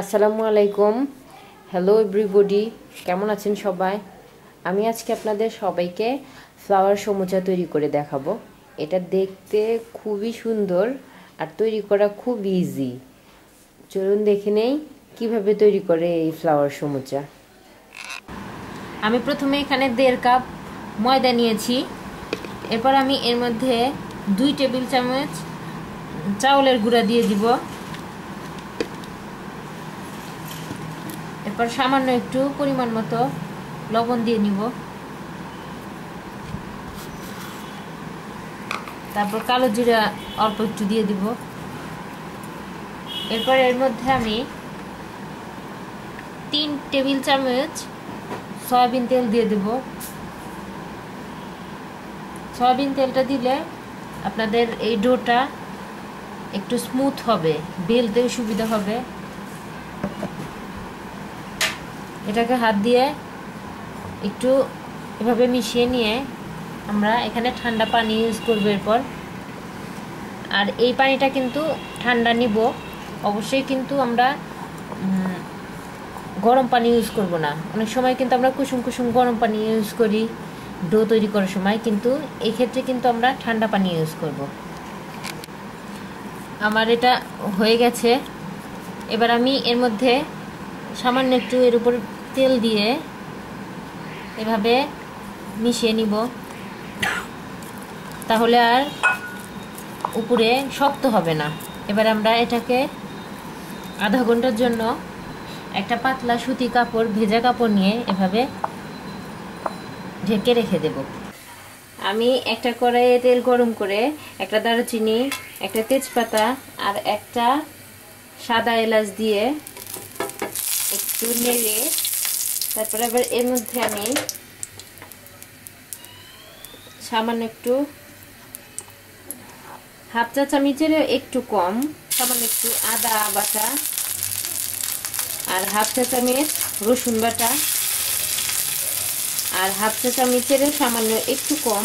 আসসালামু আলাইকুম। Hello everybody কেমন আছেন সবাই? আমি আজকে আপনাদের সবাইকে ফ্লাওয়ার সমুচা তৈরি করে দেখাবো। এটা দেখতে খুবই সুন্দর আর তৈরি করা খুব ইজি চলুন দেখে নেই কীভাবে তৈরি করে এই ফ্লাওয়ার সমুচা। আমি প্রথমে এখানে দেড় কাপ ময়দা নিয়েছি। এরপর আমি এর মধ্যে দুই টেবিল চামচ চাউলের গুঁড়া দিয়ে দিব। এরপর সামান্য একটু পরিমাণ মতো লবণ দিয়ে নিব। তারপর কালো জিরা অল্প একটু দিয়ে দিব। এরপর এর মধ্যে আমি তিন টেবিল চামচ সয়াবিন তেল দিয়ে দেব। সয়াবিন তেলটা দিলে আপনাদের এই ডোটা একটু স্মুথ হবে, বেলতেও সুবিধা হবে। এটাকে হাত দিয়ে একটু এভাবে মিশিয়ে নিয়ে আমরা এখানে ঠান্ডা পানি ইউজ করব এরপর। আর এই পানিটা কিন্তু ঠান্ডা নিব। অবশ্যই কিন্তু আমরা গরম পানি ইউজ করব না। অনেক সময় কিন্তু আমরা কুসুম কুসুম গরম পানি ইউজ করি, ডো তৈরি করার সময়। কিন্তু এক্ষেত্রে কিন্তু আমরা ঠান্ডা পানি ইউজ করব। আমার এটা হয়ে গেছে। এবার আমি এর মধ্যে সামান্য একটু এর উপর তেল দিয়ে এভাবে মিশিয়ে নিব। তাহলে আর উপরে শক্ত হবে না। এবার আমরা এটাকে আধা ঘণ্টার জন্য একটা পাতলা সুতি কাপড়, ভেজা কাপড় নিয়ে এভাবে ঢেকে রেখে দেব। আমি একটা কড়াইয়ে তেল গরম করে একটা দারুচিনি, একটা তেজপাতা আর একটা সাদা এলাচ দিয়ে একটু নেড়ে তারপরে আবার এর মধ্যে আমি সামান্য একটু হাফ চা চামচের একটু কম, সামান্য একটু আদা বাটা আর হাফ চা চামচ রসুন বাটা আর হাফ চা চামচের সামান্য একটু কম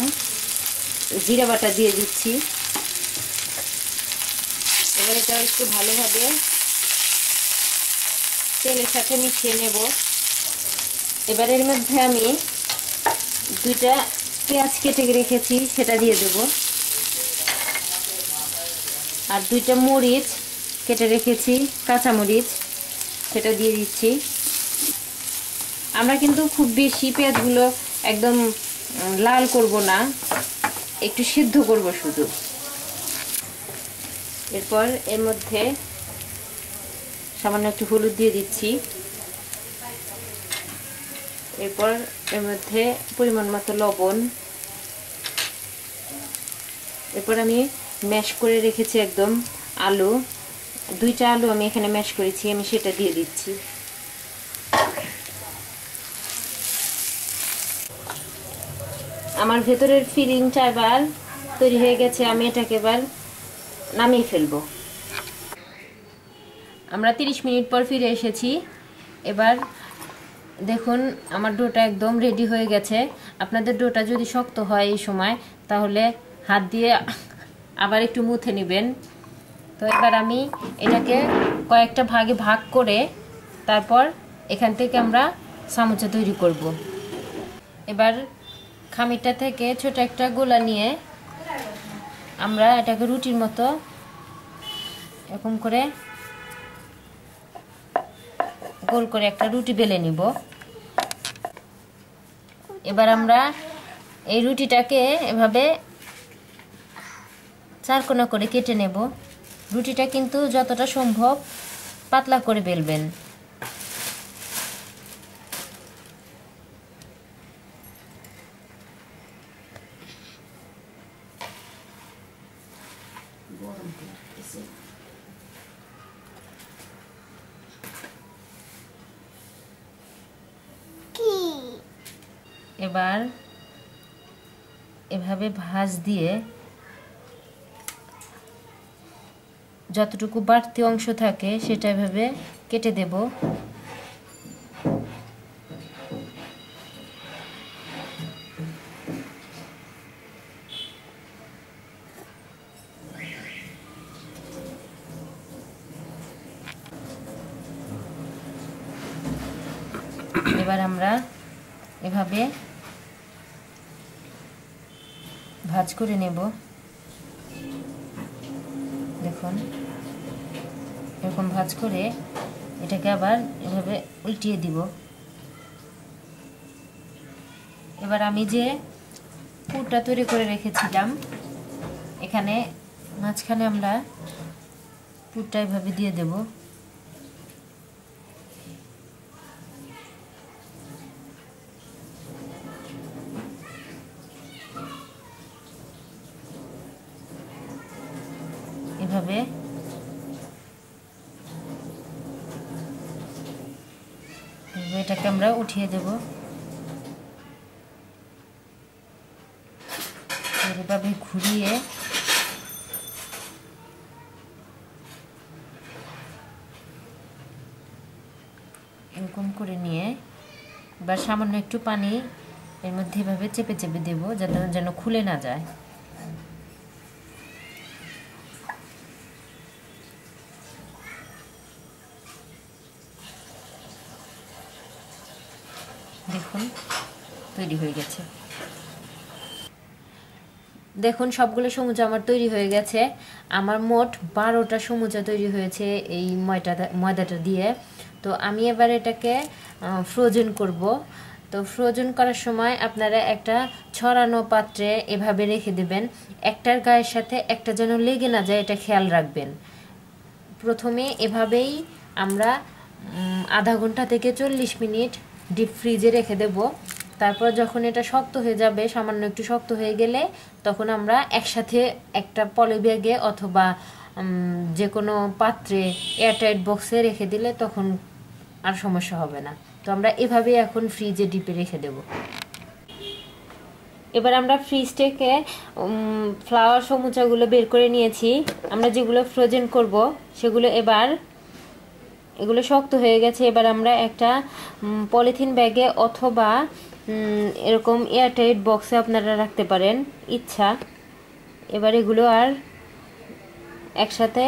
জিরা বাটা দিয়ে দিচ্ছি। এবার এটা একটু ভালোভাবে তেলের সাথে মিশিয়ে নেব। এবার এর মধ্যে আমি দুইটা পেঁয়াজ কেটে রেখেছি, সেটা দিয়ে দেব। আর দুইটা মরিচ কেটে রেখেছি, কাঁচা মরিচ, সেটা দিয়ে দিচ্ছি। আমরা কিন্তু খুব বেশি পেঁয়াজগুলো একদম লাল করব না, একটু সিদ্ধ করব শুধু। এরপর এর মধ্যে সামান্য একটু হলুদ দিয়ে দিচ্ছি। এরপর এর মধ্যে পরিমাণ মতো লবণ। এরপর আমি ম্যাশ করে রেখেছি একদম আলু। দুইটা আলু আমি এখানে ম্যাশ করেছি, আমি সেটা দিয়ে দিচ্ছি। আমার ভেতরের ফিলিংটা এবার তৈরি হয়ে গেছে, আমি এটাকে এবার নামিয়ে ফেলব। আমরা 30 মিনিট পর ফিরে এসেছি। এবার দেখুন, আমার ডোটা একদম রেডি হয়ে গেছে। আপনাদের ডোটা যদি শক্ত হয় এই সময়, তাহলে হাত দিয়ে আবার একটু মুথে নেবেন। তো এবার আমি এটাকে কয়েকটা ভাগে ভাগ করে তারপর এখান থেকে আমরা সামোচা তৈরি করব। এবার খামিরটা থেকে ছোট একটা গোলা নিয়ে আমরা এটাকে রুটির মতো এরকম করে গোল করে একটা রুটি বেলে নিব। এবার আমরা এই রুটিটাকে এভাবে চারকোনা করে কেটে নেব। রুটিটা কিন্তু যতটা সম্ভব পাতলা করে বেলবেন। এবার এভাবে ভাঁজ দিয়ে যতটুকু বাড়তি অংশ থাকে সেটা এভাবে কেটে দেব। এবার আমরা এভাবে ভাজ করে নেব। দেখুন, এরকম ভাজ করে এটাকে আবার এভাবে উল্টিয়ে দিব। এবার আমি যে পুরটা তৈরি করে রেখেছিলাম, এখানে মাঝখানে আমরা পুরটা এভাবে দিয়ে দেব এভাবে এটাকে আমরা উঠিয়ে দেব। এভাবে ঘুরিয়ে এরকম করে নিয়ে এবার সামান্য একটু পানি এর মধ্যে এভাবে চেপে চেপে দেবো যাতে যেন খুলে না যায়। দেখুন তৈরি হয়ে গেছে। দেখুন, সবগুলো সমুচা আমার তৈরি হয়ে গেছে। আমার মোট বারোটা সমুচা তৈরি হয়েছে এই ময়টা ময়দাটা দিয়ে। তো আমি এবার এটাকে ফ্রোজেন করব। তো ফ্রোজেন করার সময় আপনারা একটা ছড়ানো পাত্রে এভাবে রেখে দেবেন। একটার গায়ের সাথে একটা যেন লেগে না যায়, এটা খেয়াল রাখবেন। প্রথমে এভাবেই আমরা আধা ঘণ্টা থেকে চল্লিশ মিনিট ডিপ ফ্রিজে রেখে দেব। তারপর যখন এটা শক্ত হয়ে যাবে, সামান্য একটু শক্ত হয়ে গেলে তখন আমরা একসাথে একটা পলি ব্যাগে অথবা যে কোনো পাত্রে এয়ারটাইট বক্সে রেখে দিলে তখন আর সমস্যা হবে না। তো আমরা এভাবেই এখন ফ্রিজে ডিপে রেখে দেব। এবার আমরা ফ্রিজ থেকে ফ্লাওয়ার সমুচাগুলো বের করে নিয়েছি। আমরা যেগুলো ফ্রোজেন করব, সেগুলো এবার এগুলো শক্ত হয়ে গেছে। এবার আমরা একটা পলিথিন ব্যাগে অথবা এরকম এয়ারটাইট বক্সে আপনারা রাখতে পারেন। ইচ্ছা। এবার এগুলো আর একসাথে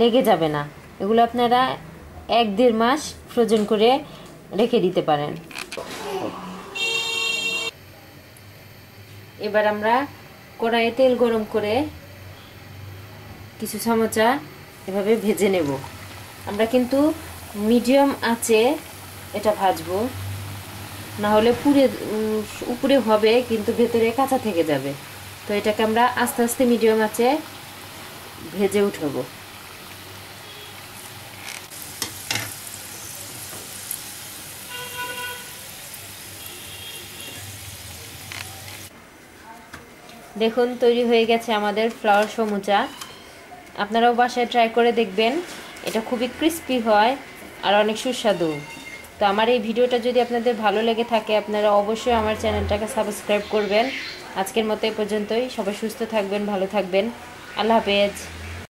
লেগে যাবে না। এগুলো আপনারা এক দেড় মাস ফ্রোজেন করে রেখে দিতে পারেন। এবার আমরা কড়াইয়ে তেল গরম করে কিছু চামচা এভাবে ভেজে নেব। আমরা কিন্তু মিডিয়াম আঁচে এটা ভাজবো। না হলে পুরে উপরে হবে, কিন্তু ভেতরে কাঁচা থেকে যাবে। তো এটাকে আমরা আস্তে আস্তে মিডিয়াম আঁচে ভেজে উঠবো। দেখুন, তৈরি হয়ে গেছে আমাদের ফ্লাওয়ার সমুচা। আপনারাও বাসায় ট্রাই করে দেখবেন। এটা খুবই ক্রিস্পি হয়। আর অনেক সুস্বাদু। তো আমার এই ভিডিওটা যদি আপনাদের ভালো লেগে থাকে, আপনারা অবশ্যই আমার চ্যানেলটাকে সাবস্ক্রাইব করবেন। আজকের মতো এ পর্যন্তই। সবাই সুস্থ থাকবেন, ভালো থাকবেন। আল্লাহ হাফেজ।